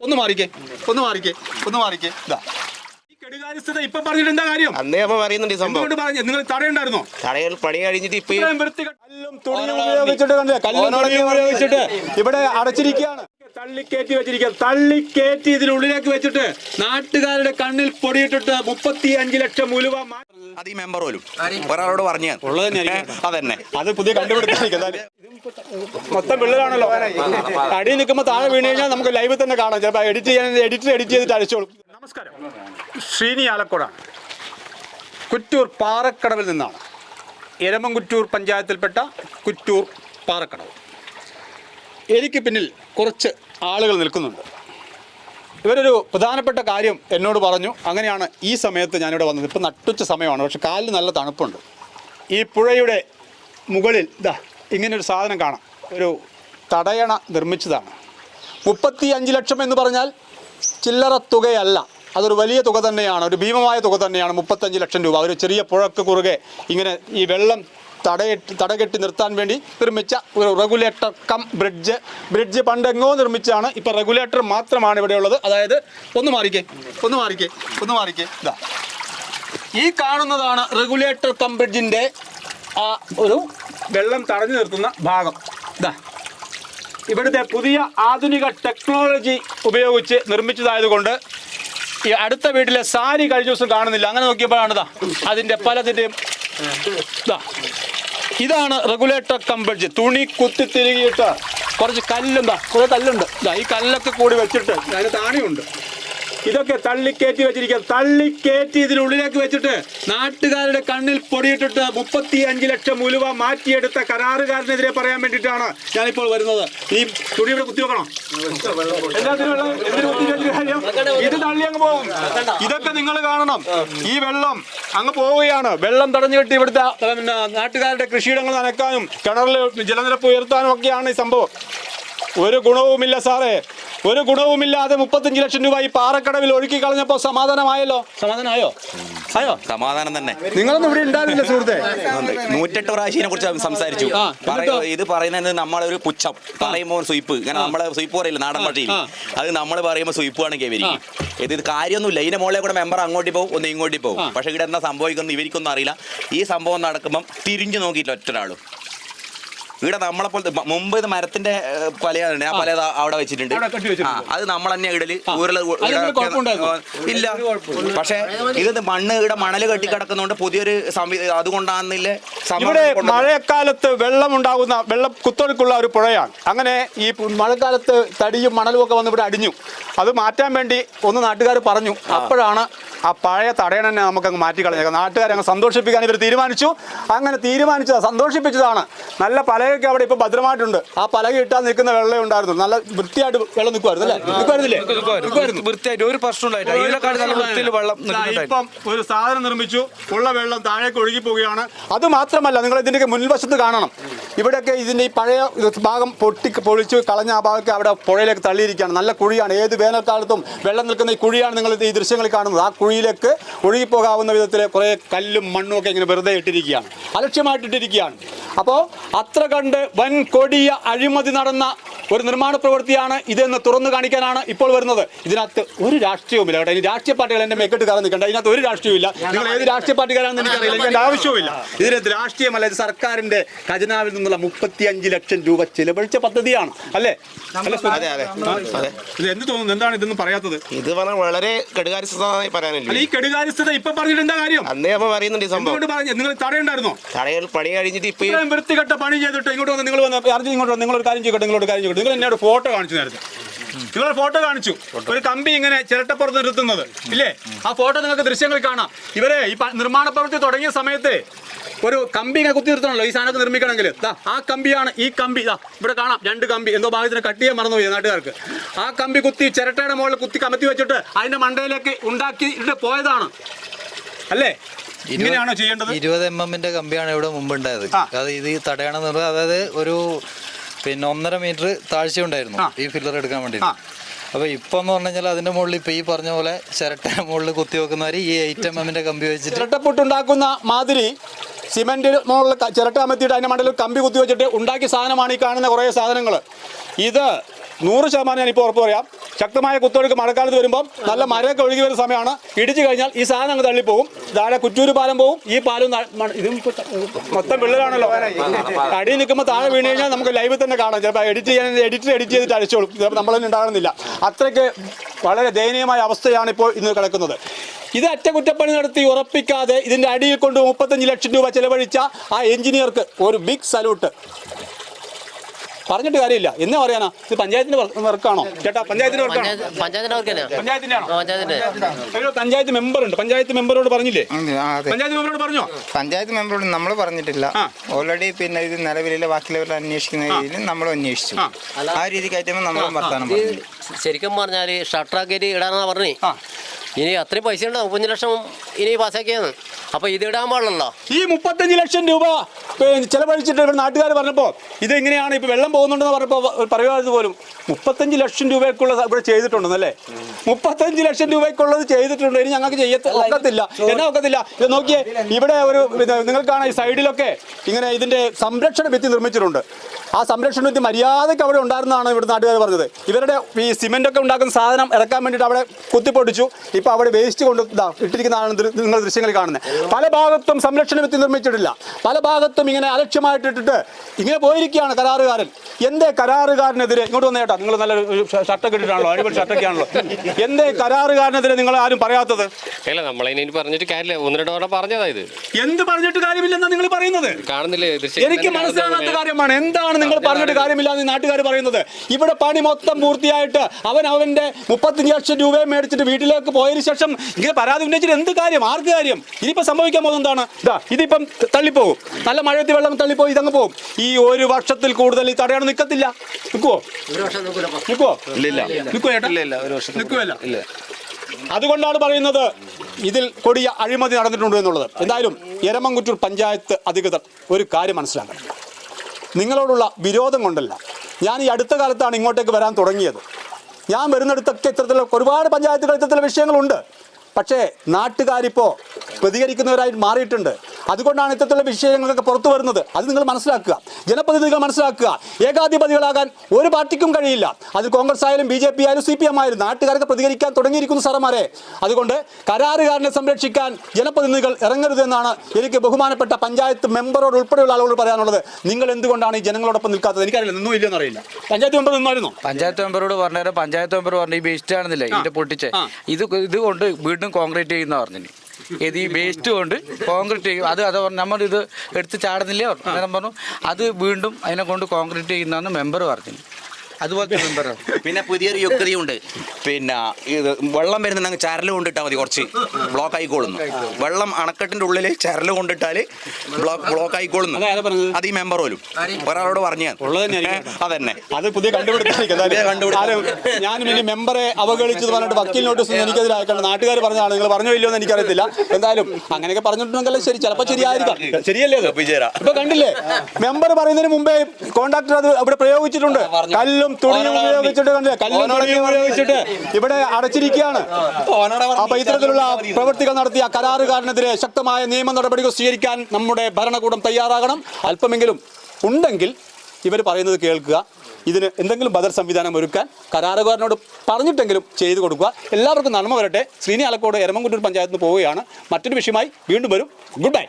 ഒന്ന് മാറിക്കേ ഒന്ന് മാറിക്കേ ഒന്ന് മാറിക്കേ. ഇതാ കെടുകാര്യസ്ഥത ഇപ്പൊ പറഞ്ഞിട്ട് എന്താ കാര്യം? അന്നേ അമ്മ പറയുന്നുണ്ട് ഈ സംഭവം. എന്തുകൊണ്ട് പറഞ്ഞു? നിങ്ങൾ തടയുണ്ടായിരുന്നോ തടയൽ പണി കഴിഞ്ഞിട്ട് ഇപ്പൊ ഈ ഇത്രയും വൃത്തികെട്ട കല്ലും തുണിയും ഉപയോഗിച്ചിട്ട് കണ്ടില്ലേ? കല്ലും തുണിയും ഉപയോഗിച്ചിട്ട് ഇവിടെ അടച്ചിരിക്കുകയാണ്. തള്ളിക്കേറ്റി വെച്ചിരിക്കുക തള്ളിക്കേറ്റി ഇതിനുള്ളിലേക്ക് വെച്ചിട്ട് നാട്ടുകാരുടെ കണ്ണിൽ പൊടിയിട്ടിട്ട് മുപ്പത്തി അഞ്ച് ലക്ഷം ഉലുവ മാ- അത് ഈ മെമ്പർ പോലും. ഒരാളോട് പറഞ്ഞു അതന്നെ. അത് പുതിയ കണ്ടുപിടുത്തം മൊത്തം പിള്ളേരാണല്ലോ അടി നിൽക്കുമ്പോൾ താഴെ വീണ് കഴിഞ്ഞാൽ നമുക്ക് ലൈവ് തന്നെ കാണാം. ചിലപ്പോൾ എഡിറ്റ് ചെയ്യാൻ എഡിറ്റ് എഡിറ്റ് ചെയ്തിട്ട് അടിച്ചോളും. നമസ്കാരം. ശ്രീനി ആലക്കോടാണ് കുറ്റൂർ പാറക്കടവിൽ നിന്നാണ്. എരമംകുറ്റൂർ പഞ്ചായത്തിൽപ്പെട്ട കുറ്റൂർ പാറക്കടവ്. എനിക്ക് പിന്നിൽ കുറച്ച് ആളുകൾ നിൽക്കുന്നുണ്ട്. ഇവരൊരു പ്രധാനപ്പെട്ട കാര്യം എന്നോട് പറഞ്ഞു. അങ്ങനെയാണ് ഈ സമയത്ത് ഞാനിവിടെ വന്നത്. ഇപ്പം നട്ടുച്ച സമയമാണ്. പക്ഷെ കാലിൽ നല്ല തണുപ്പുണ്ട്. ഈ പുഴയുടെ മുകളിൽ ഇതാ ഇങ്ങനൊരു സാധനം കാണാം. ഒരു തടയണ നിർമ്മിച്ചതാണ്. മുപ്പത്തി അഞ്ച് ലക്ഷം എന്ന് പറഞ്ഞാൽ ചില്ലറ തുകയല്ല. അതൊരു വലിയ തുക തന്നെയാണ്. ഒരു ഭീമമായ തുക തന്നെയാണ് മുപ്പത്തഞ്ച് ലക്ഷം രൂപ. ഒരു ചെറിയ പുഴക്ക് കുറുകെ ഇങ്ങനെ ഈ വെള്ളം തടയിട്ട് തടകെട്ടി നിർത്താൻ വേണ്ടി നിർമ്മിച്ച ഒരു റെഗുലേറ്റർ കം ബ്രിഡ്ജ് ബ്രിഡ്ജ് പണ്ടെങ്ങോ നിർമ്മിച്ചാണ് ഇപ്പം റെഗുലേറ്റർ മാത്രമാണ് ഇവിടെയുള്ളത്. അതായത് ഒന്ന് മാറിക്കേ. ഒന്ന് മാറിക്കേ. ഒന്ന് മാറിക്കേ. ഇതാ. ഈ കാണുന്നതാണ് റെഗുലേറ്റർ കം ബ്രിഡ്ജിന്റെ ആ ഒരു വെള്ളം തടഞ്ഞു നിർത്തുന്ന ഭാഗം. ഇതാ. ഇവിടുത്തെ പുതിയ ആധുനിക ടെക്നോളജി ഉപയോഗിച്ച് നിർമ്മിച്ചതായതുകൊണ്ട് ഈ അടുത്ത വീട്ടിലെ സാരി കഴിഞ്ഞ ദിവസം കാണുന്നില്ല. അങ്ങനെ നോക്കിയപ്പോഴാണ് ഇതാ. അതിന്റെ പലതിന്റെയും ഇതാ. ഇതാണ് റെഗുലേറ്റർ കമ്പിൾജ് തുണി കുത്തി തിരികിയിട്ട് കുറച്ച് കല്ലുണ്ടാ. കുറേ കല്ലുണ്ട്. ഈ കല്ലൊക്കെ കൂടി വെച്ചിട്ട് അതിന് താണിയുണ്ട്. ഇതൊക്കെ തള്ളിക്കേറ്റി വെച്ചിരിക്കുക തള്ളിക്കേറ്റി ഇതിനുള്ളിലേക്ക് വെച്ചിട്ട് നാട്ടുകാരുടെ കണ്ണിൽ പൊടിയിട്ടിട്ട് മുപ്പത്തി അഞ്ച് ലക്ഷം ഉലുവ മാറ്റിയെടുത്ത കരാറുകാരനെതിരെ പറയാൻ വേണ്ടിയിട്ടാണ് ഞാനിപ്പോൾ വരുന്നത്. ഈ തുണി ഇവിടെ കുത്തി വെക്കണം? ഇത് തള്ളി അങ്ങ് പോകും. ഇതൊക്കെ നിങ്ങൾ കാണണം. ഈ വെള്ളം അങ്ങ് പോവുകയാണ്. വെള്ളം തടഞ്ഞു കെട്ടി ഇവിടുത്തെ നാട്ടുകാരുടെ കൃഷിയിടങ്ങൾ നനക്കാനും കിണറിൽ ജലനിരപ്പ് ഉയർത്താനും ഒക്കെയാണ് ഈ സംഭവം. ഒരു ഗുണവുമില്ല സാറേ. ഒരു ഗുണവുമില്ലാതെ മുപ്പത്തഞ്ച് ലക്ഷം രൂപ ഈ പാറക്കടവിൽ ഒഴുക്കി കളഞ്ഞപ്പോ സമാധാനമായല്ലോ? സമാധാനമായോ? ആയോ? സമാധാനം തന്നെ. നിങ്ങളൊന്നും ഇവിടെ ഉണ്ടാവില്ല സുഹൃത്തെ. നൂറ്റെട്ട് പ്രാവശ്യം കുറിച്ച് സംസാരിച്ചു? ഇത് പറയുന്നത് നമ്മളൊരു പുച്ഛം. പറയുമ്പോൾ സ്വീപ്പ്. ഇങ്ങനെ നമ്മളെ സ്വീപ്പ് പറയില്ല നാടൻ ഭാഷയിൽ? അത് നമ്മൾ പറയുമ്പോൾ സുയിപ്പ് ആണെങ്കിൽ ഇവർ ഇത് ഇത് കാര്യമൊന്നുമില്ല. ഇതിന്റെ മുകളിൽ കൂടെ മെമ്പർ അങ്ങോട്ട് പോകും ഒന്ന് ഇങ്ങോട്ട് പോകും. പക്ഷെ ഇവിടെ എന്താ സംഭവിക്കുന്നത് ഇവർക്കൊന്നും അറിയില്ല. ഈ സംഭവം നടക്കുമ്പം തിരിഞ്ഞു നോക്കിയില്ല ഒറ്റൊരാളും ഇവിടെ നമ്മളെ പോലത്തെ മുമ്പ് ഇത് മരത്തിന്റെ പലയാണ് ആ പല അവിടെ വെച്ചിട്ടുണ്ട്. അവിടെ കെട്ടി വെച്ചിട്ടുണ്ട്. അത് നമ്മൾ തന്നെ ഇടൽ. ഊരൽ? ഇല്ല. പക്ഷെ ഇത് മണ്ണ് ഇവിടെ മണൽ കെട്ടി കിടക്കുന്നതുകൊണ്ട് പുതിയൊരു അതുകൊണ്ടാണെന്നില്ലേ ഇവിടെ മഴക്കാലത്ത് വെള്ളം ഉണ്ടാകുന്ന വെള്ളം കുത്തൊഴുക്കുള്ള ഒരു പുഴയാണ്. അങ്ങനെ ഈ മഴക്കാലത്ത് തടിയും മണലും ഒക്കെ വന്ന് ഇവിടെ അടിഞ്ഞു. അത് മാറ്റാൻ വേണ്ടി ഒന്ന് നാട്ടുകാർ പറഞ്ഞു. അപ്പോഴാണ് ആ പഴയ തടയണനെ നമുക്കങ്ങ് മാറ്റി കളഞ്ഞേക്കാം നാട്ടുകാരെ അങ്ങ് സന്തോഷിപ്പിക്കാൻ ഇവർ തീരുമാനിച്ചു. അങ്ങനെ തീരുമാനിച്ചത് സന്തോഷിപ്പിച്ചതാണ്. നല്ല പലകയൊക്കെ അവിടെ ഇപ്പൊ ഭദ്രമായിട്ടുണ്ട്. ആ പലക ഇട്ടാൽ നിൽക്കുന്ന വെള്ളം ഉണ്ടായിരുന്നു നല്ല വൃത്തിയായിട്ട് വെള്ളം നിൽക്കുമായിരുന്നു അല്ലേ? നിൽക്കുമായിരുന്നില്ലേ നിൽക്കുമായിരുന്നു വൃത്തിയായിട്ട് ഒരു പ്രശ്നം ഉണ്ടായിട്ടില്ല. ഇതിനെക്കാട്ടി നല്ല വൃത്തിയിൽ വെള്ളം ഇപ്പം ഒരു സാധനം നിർമ്മിച്ചു. ഉള്ള വെള്ളം താഴേക്ക് ഒഴുകി പോവുകയാണ്. അത് മാത്രമല്ല നിങ്ങൾ ഇതിന്റെ മുൻവശത്ത് കാണണം. ഇവിടെയൊക്കെ ഇതിന്റെ ഈ പഴയ ഭാഗം പൊട്ടി പൊളിച്ചു കളഞ്ഞ ആ ഭാഗമൊക്കെ അവിടെ പുഴയിലേക്ക് തള്ളിയിരിക്കുകയാണ്. നല്ല കുഴിയാണ്. ഏത് വേനൽക്കാലത്തും വെള്ളം നിൽക്കുന്ന ഈ കുഴിയാണ് നിങ്ങൾ ഈ ദൃശ്യങ്ങളിൽ കാണുന്നത്. ആ കുഴിയിലേക്ക് ഒഴുകിപ്പോകാവുന്ന വിധത്തിൽ കുറേ കല്ലും മണ്ണും ഒക്കെ ഇങ്ങനെ വെറുതെ ഇട്ടിരിക്കുകയാണ്. അലക്ഷ്യമായിട്ടിട്ടിരിക്കുകയാണ്. അപ്പോൾ അത്ര കണ്ട് വൻ കൊടിയ അഴിമതി നടന്ന ഒരു നിർമ്മാണ പ്രവൃത്തിയാണ് ഇതെന്ന് തുറന്നു കാണിക്കാനാണ് ഇപ്പോൾ വരുന്നത്. ഇതിനകത്ത് ഒരു രാഷ്ട്രീയവുമില്ല കേട്ടോ. ഇനി രാഷ്ട്രീയ പാർട്ടികൾ എന്റെ മേക്കെട്ട് കയറി നിൽക്കണ്ട. ഇതിനകത്ത് ഒരു രാഷ്ട്രീയമില്ല നിങ്ങൾ ഏത് രാഷ്ട്രീയ പാർട്ടിക്കാരാണെന്ന് എനിക്കറിയില്ല. എനിക്ക് എന്റെ ആവശ്യവുമില്ല. ഇതിനകത്ത് രാഷ്ട്രീയമല്ല ഇത് സർക്കാരിന്റെ ഖജനാവിൽ നിന്നുള്ള മുപ്പത്തി അഞ്ച് ലക്ഷം രൂപ ചിലവഴിച്ച പദ്ധതിയാണ്. അല്ലേ? അതെ അതെ. അതെ. ഇത് എന്ത് തോന്നുന്നു? എന്താണ് ഇതൊന്നും പറയാത്തത്? ഇത് പറഞ്ഞാൽ വളരെ കെടുകാര്യസ്ഥമായി പറയാനില്ല? ഈ കെടുകാര്യസ്ഥത ഇപ്പൊ പറഞ്ഞിട്ട് എന്താ കാര്യം? അന്നേ അപ്പൊ പറയുന്നുണ്ട് ഈ സംഭവം. പറഞ്ഞു? നിങ്ങൾ തടയുണ്ടായിരുന്നോ? തടയൽ പണി കഴിഞ്ഞിട്ട് ഇപ്പൊ വൃത്തികെട്ട പണി ചെയ്തിട്ട് ഇങ്ങോട്ട് വന്ന് നിങ്ങൾ വന്ന് അർജുൻ ഇങ്ങോട്ട് വന്ന് നിങ്ങളൊരു കാര്യം ചെയ്യട്ടെ നിങ്ങളൊരു കാര്യം ചെയ്യട്ടെ. നിങ്ങൾ എന്നോട് ഫോട്ടോ കാണിച്ചു നേരത്തെ. നിങ്ങൾ ഫോട്ടോ കാണിച്ചു. ഒരു കമ്പി ഇങ്ങനെ ചിരട്ടപ്പുറത്ത് നിർത്തുന്നത് ഇല്ലേ? ആ ഫോട്ടോ നിങ്ങൾക്ക് ദൃശ്യങ്ങൾ കാണാം. ഇവരെ ഈ നിർമ്മാണ പ്രവൃത്തി തുടങ്ങിയ സമയത്ത് ഒരു കമ്പി ഇങ്ങനെ കുത്തി നിർത്തണമല്ലോ ഈ സാധനമൊക്കെ നിർമ്മിക്കണമെങ്കിൽ. ദാ ആ കമ്പിയാണ് ഈ കമ്പി. ദാ ഇവിടെ കാണാം രണ്ട് കമ്പി. എന്തോ ഭാഗത്തിന് കട്ട് ചെയ്യാൻ മറന്നുപോയി നാട്ടുകാർക്ക്. ആ കമ്പി കുത്തി ചിരട്ടയുടെ മുകളിൽ കുത്തി കമത്തി വെച്ചിട്ട് അതിന്റെ മണ്ടയിലേക്ക് ഉണ്ടാക്കി ഇട്ട് പോയതാണ്. അല്ലേ? ഇങ്ങനെയാണോ ചെയ്യേണ്ടത്? ഇരുപത് എം എമ്മിന്റെ കമ്പിയാണ് ഇവിടെ മുമ്പ് ഉണ്ടായത്. അത് ഇത് തടയണം പറഞ്ഞാൽ അതായത് ഒരു പിന്നെ ഒന്നര മീറ്റർ താഴ്ച ഉണ്ടായിരുന്നു ഈ ഫില്ലർ എടുക്കാൻ വേണ്ടി. അപ്പൊ ഇപ്പൊ എന്ന് പറഞ്ഞു കഴിഞ്ഞാൽ അതിന്റെ മുകളിൽ ഇപ്പൊ ഈ പറഞ്ഞ പോലെ ചിരട്ട മുകളിൽ കുത്തി വെക്കുന്നവര് ഈ എയ്റ്റ് എം എമ്മിന്റെ കമ്പി വെച്ചിട്ട് ചിരട്ടപ്പൊട്ടുണ്ടാക്കുന്ന മാതിരി സിമെന്റ് മുകളിൽ ചിരട്ട അമത്തിയിട്ട് അതിന്റെ മണ്ടയിൽ കമ്പി കുത്തി വെച്ചിട്ട് ഉണ്ടാക്കിയ സാധനമാണ് ഈ കാണുന്ന കുറേ സാധനങ്ങൾ ഇത് നൂറ് ശതമാനം ഞാനിപ്പോൾ ഉറപ്പ് പറയാം. ശക്തമായ കുത്തൊഴുക്ക് മഴക്കാലത്ത് വരുമ്പോൾ നല്ല മരമൊക്കെ ഒഴുകി വരുന്ന സമയമാണ്. ഇടിച്ചു കഴിഞ്ഞാൽ ഈ സാധനം അങ്ങ് തള്ളിപ്പോകും. താഴെ കുറ്റൂര് പാലം പോകും ഈ പാലം ഇതും മൊത്തം വിള്ളലാണല്ലോ. അടിയിൽ നിൽക്കുമ്പോൾ താഴെ വീണ് കഴിഞ്ഞാൽ നമുക്ക് ലൈവിൽ തന്നെ കാണാം. ചിലപ്പോൾ എഡിറ്റ് ചെയ്യാൻ എഡിറ്റ് എഡിറ്റ് ചെയ്തിട്ട് അടിച്ചോളും. ചിലപ്പോൾ നമ്മളൊന്നും ഉണ്ടാകുന്നില്ല അത്രയ്ക്ക് വളരെ ദയനീയമായ അവസ്ഥയാണ് ഇപ്പോൾ ഇന്ന് കിടക്കുന്നത്. ഇത് അറ്റകുറ്റപ്പണി നടത്തി ഉറപ്പിക്കാതെ ഇതിന്റെ അടിയിൽ കൊണ്ട് മുപ്പത്തഞ്ച് ലക്ഷം രൂപ ചിലവഴിച്ച ആ എഞ്ചിനീയർക്ക് ഒരു ബിഗ് സല്യൂട്ട് പറഞ്ഞിട്ട് കാര്യമില്ല. എന്നാ പറയാനാ? ഇത് പഞ്ചായത്തിന്റെ വർക്കാണോ? ചേട്ടാ പഞ്ചായത്തിന്റെ വർക്കാണോ? പഞ്ചായത്ത് പഞ്ചായത്തിന്റെ പഞ്ചായത്ത് മെമ്പർ ഉണ്ട് പഞ്ചായത്ത് മെമ്പറോട് പറഞ്ഞില്ലേ? പഞ്ചായത്ത് മെമ്പറോട് പറഞ്ഞോ? പഞ്ചായത്ത് മെമ്പറോട് നമ്മൾ പറഞ്ഞിട്ടില്ല. ഓൾറെഡി പിന്നെ ഇത് നിലവിലെ ബാക്കിയുള്ളവർ അന്വേഷിക്കുന്ന രീതിയിൽ നമ്മൾ അന്വേഷിച്ചു. ആ. രീതിക്ക് ആയിട്ടുമ്പോൾ നമ്മളും വർത്താനം ശരിക്കും പറഞ്ഞാൽ ഷട്ടറാക്കേരി ഇടാന്നാ പറഞ്ഞേ. ഇനി അത്രയും പൈസ ഉണ്ടാവും മുപ്പത്തഞ്ച് ലക്ഷം ഇനി പാസ്സാക്കിയാണ് അപ്പൊ ഇത് ഇടാൻ പാടില്ലല്ലോ. ഈ മുപ്പത്തഞ്ച് ലക്ഷം രൂപ ചെലവഴിച്ചിട്ട് നാട്ടുകാർ പറഞ്ഞപ്പോൾ ഇത് ഇപ്പോൾ ഇപ്പൊ വെള്ളം പോകുന്നുണ്ടെന്ന് പറഞ്ഞപ്പോൾ പറയുമായിരുന്നു പോലും. മുപ്പത്തഞ്ച് ലക്ഷം രൂപയ്ക്കുള്ളത് ഇവിടെ ചെയ്തിട്ടുണ്ടെന്നല്ലേ? മുപ്പത്തഞ്ച് ലക്ഷം രൂപയ്ക്കുള്ളത് ചെയ്തിട്ടുണ്ട്. ഇനി ഞങ്ങൾക്ക് ചെയ്യത്ത ഒക്കത്തില്ല. എന്നാ ഒക്കത്തില്ല? ഇത് നോക്കിയേ ഇവിടെ ഒരു നിങ്ങൾക്കാണ് ഈ സൈഡിലൊക്കെ ഇങ്ങനെ ഇതിന്റെ സംരക്ഷണ ഭിത്തി നിർമ്മിച്ചിട്ടുണ്ട്. ആ സംരക്ഷണ ഭിത്തി മര്യാദയ്ക്ക് അവിടെ ഉണ്ടായിരുന്നതാണ് ഇവിടെ നാട്ടുകാർ പറഞ്ഞത്. ഇവരുടെ ഈ സിമെന്റ് ഒക്കെ ഉണ്ടാക്കുന്ന സാധനം ഇറക്കാൻ വേണ്ടിയിട്ട് അവിടെ കുത്തിപ്പൊടിച്ചു ഇപ്പൊ അവിടെ വേസ്റ്റ് കൊണ്ട് ഇട്ടിരിക്കുന്നതാണ് നിങ്ങൾ ദൃശ്യങ്ങൾ കാണുന്നത്. പല ഭാഗത്തും സംരക്ഷണ ഭിത്തി നിർമ്മിച്ചിട്ടില്ല. പല ഭാഗത്തും ഇങ്ങനെ അലക്ഷ്യമായിട്ടിട്ടിട്ട് ഇങ്ങനെ പോയിരിക്കുകയാണ് കരാറുകാരൻ. എന്തേ കരാറുകാരനെതിരെ ഇങ്ങോട്ട് വന്നേ ചേട്ടാ നിങ്ങൾ നല്ല ഷർട്ടൊക്കെ ഇട്ടിട്ടാണല്ലോ? അടിപൊളി ഷർട്ടൊക്കെ ആണല്ലോ എന്തേ കരാറുകാരനെതിരെ നിങ്ങൾ ആരും പറയാത്തത്? അല്ല നമ്മളതിനെ ഇനി പറഞ്ഞിട്ട് കാര്യമില്ല. ഒന്ന് രണ്ട് തവണ പറഞ്ഞതായത് എന്ത് പറഞ്ഞിട്ട് കാര്യമില്ലെന്നാണ് നിങ്ങൾ പറയുന്നത്? കാണുന്നില്ലേ? എനിക്ക് മനസ്സിലാകാത്ത കാര്യമാണ്. എന്താണ് നിങ്ങൾ പറഞ്ഞിട്ട് കാര്യമില്ല എന്ന് നാട്ടുകാർ പറയുന്നത്? ഇവിടെ പണി മൊത്തം പൂർത്തിയായിട്ട് അവൻ അവന്റെ മുപ്പത്തഞ്ച് ലക്ഷം രൂപയും മേടിച്ചിട്ട് വീട്ടിലേക്ക് പോയതിന് ശേഷം ഇങ്ങനെ പരാതി ഉന്നയിച്ചിട്ട് എന്ത് കാര്യം? ആർക്ക് കാര്യം? ഇനിയിപ്പോ സംഭവിക്കാൻ പോകുന്നത് എന്താണ്? ഇതാ ഇതിപ്പം തള്ളിപ്പോകും. നല്ല മഴയത്തിൽ വെള്ളം തള്ളിപ്പോയി ഇതങ്ങ് പോകും. ഈ ഒരു വർഷത്തിൽ കൂടുതൽ ഈ തടയാൻ നിൽക്കത്തില്ല നിൽക്കുവോ ഒരു വർഷം നിൽക്കുവോ ഇല്ല ഇല്ല ഒരു വർഷം നിൽക്കുമല്ല അതുകൊണ്ടാണ് പറയുന്നത് ഇതിൽ കൊടിയ അഴിമതി നടന്നിട്ടുണ്ട് എന്നുള്ളത്. എന്തായാലും എരമംകുറ്റൂർ പഞ്ചായത്ത് അധികൃതർ ഒരു കാര്യം മനസ്സിലാക്കണം. നിങ്ങളോടുള്ള വിരോധം കൊണ്ടല്ല. ഞാൻ ഈ അടുത്ത കാലത്താണ് ഇങ്ങോട്ടേക്ക് വരാൻ തുടങ്ങിയത്. ഞാൻ വരുന്നിടത്തൊക്കെ ഇത്തരത്തിലുള്ള ഒരുപാട് പഞ്ചായത്തുകൾ ഇത്തരത്തിലുള്ള വിഷയങ്ങളുണ്ട്. പക്ഷേ നാട്ടുകാരിപ്പോൾ പ്രതികരിക്കുന്നവരായി മാറിയിട്ടുണ്ട്. അതുകൊണ്ടാണ് ഇത്തരത്തിലുള്ള വിഷയങ്ങളൊക്കെ പുറത്തു വരുന്നത്. അത് നിങ്ങൾ മനസ്സിലാക്കുക. ജനപ്രതിനിധികൾ മനസ്സിലാക്കുക. ഏകാധിപതികളാകാൻ ഒരു പാർട്ടിക്കും കഴിയില്ല. അത് കോൺഗ്രസ് ആയാലും ബി ജെ പി ആയാലും സി പി എം ആയാലും നാട്ടുകാരൊക്കെ പ്രതികരിക്കാൻ തുടങ്ങിയിരിക്കുന്നു സാറന്മാരെ. അതുകൊണ്ട് കരാറുകാരനെ സംരക്ഷിക്കാൻ ജനപ്രതിനിധികൾ ഇറങ്ങരുതെന്നാണ് എനിക്ക് ബഹുമാനപ്പെട്ട പഞ്ചായത്ത് മെമ്പറോട് ഉൾപ്പെടെയുള്ള ആളുകളോട് പറയാനുള്ളത്. നിങ്ങൾ എന്തുകൊണ്ടാണ് ഈ ജനങ്ങളോടൊപ്പം നിൽക്കാത്തത്? എനിക്കറിയില്ല. നിന്നും ഇല്ലെന്ന് അറിയില്ല പഞ്ചായത്ത് മെമ്പർ നിന്നായിരുന്നു? പഞ്ചായത്ത് മെമ്പറോട് പറഞ്ഞാൽ പഞ്ചായത്ത് മെമ്പർ പറഞ്ഞു ഈ വേസ്റ്റ് ആണെന്നില്ല ഇതിന്റെ പൊട്ടിച്ച്. ഇത് ഇത് കൊണ്ട് വീണ്ടും കോൺക്രീറ്റ് ചെയ്യുന്ന പറഞ്ഞു ഇത് ഈ വേസ്റ്റ് കൊണ്ട് കോൺക്രീറ്റ് ചെയ്യും. അത് അത് നമ്മൾ ഇത് എടുത്ത് ചാടുന്നില്ലേ? പറഞ്ഞു പറഞ്ഞു അത് വീണ്ടും അതിനെ കൊണ്ട് കോൺക്രീറ്റ് ചെയ്യുന്നതെന്ന് മെമ്പർ പറഞ്ഞു അതുപോലത്തെ മെമ്പർ പിന്നെ പുതിയൊരു യുക്തിയുണ്ട് പിന്നെ ഇത് വെള്ളം വരുന്ന ഞങ്ങൾ ചരൽ കൊണ്ടിട്ടാൽ മതി കുറച്ച്. ബ്ലോക്ക് ആയിക്കോളുന്നു. വെള്ളം അണക്കെട്ടിന്റെ ഉള്ളിൽ ചരൽ കൊണ്ടിട്ടാൽ ബ്ലോക്ക് ബ്ലോക്ക് ആയിക്കോളുന്നു? അത് ഈ മെമ്പർ പോലും. ഒരാളോട് പറഞ്ഞാൽ ഞാൻ. അതന്നെ. അത് പുതിയ കണ്ടുപിടുത്തം. ഞാനും ഇനി മെമ്പറെ അവഗണിച്ചത് പറഞ്ഞിട്ട് വക്കീൽ നോട്ടീസ് ഒന്നും എനിക്കെതിരെ അയക്കണം നാട്ടുകാർ പറഞ്ഞതാണ് നിങ്ങൾ പറഞ്ഞോ ഇല്ലയോ എന്ന് എനിക്കറിയത്തില്ല. എന്തായാലും അങ്ങനെയൊക്കെ പറഞ്ഞിട്ടുണ്ടെങ്കിൽ ശരി. ചിലപ്പോൾ ശരിയായിരിക്കാം. ശരിയല്ലേ ഇപ്പൊ കണ്ടില്ലേ? മെമ്പർ പറയുന്നതിന് മുമ്പേ കോൺട്രാക്ടർ അത് അവിടെ പ്രയോഗിച്ചിട്ടുണ്ട്. കല്ലും തുണിയും ഉപയോഗിച്ചിട്ട് കണ്ടില്ലേ കല്ലും തുണിയും ഉപയോഗിച്ചിട്ട് ഇവിടെ അടച്ചിരിക്കുകയാണ്. അപ്പൊ ഇത്തരത്തിലുള്ള പ്രവൃത്തികൾ നടത്തിയ കരാറുകാരനെതിരെ ശക്തമായ നിയമ നടപടികൾ സ്വീകരിക്കാൻ നമ്മുടെ ഭരണകൂടം തയ്യാറാകണം. അല്പമെങ്കിലും ഉണ്ടെങ്കിൽ ഇവർ പറയുന്നത് കേൾക്കുക. ഇതിന് എന്തെങ്കിലും ബദൽ സംവിധാനം ഒരുക്കാൻ കരാറുകാരനോട് പറഞ്ഞിട്ടെങ്കിലും ചെയ്തു കൊടുക്കുക. എല്ലാവർക്കും നന്മ വരട്ടെ. ശ്രീനി ആലക്കോട് എരമംകുണ്ടൂർ പഞ്ചായത്തിന് പോവുകയാണ്. മറ്റൊരു വിഷയമായി വീണ്ടും വരും. Good bye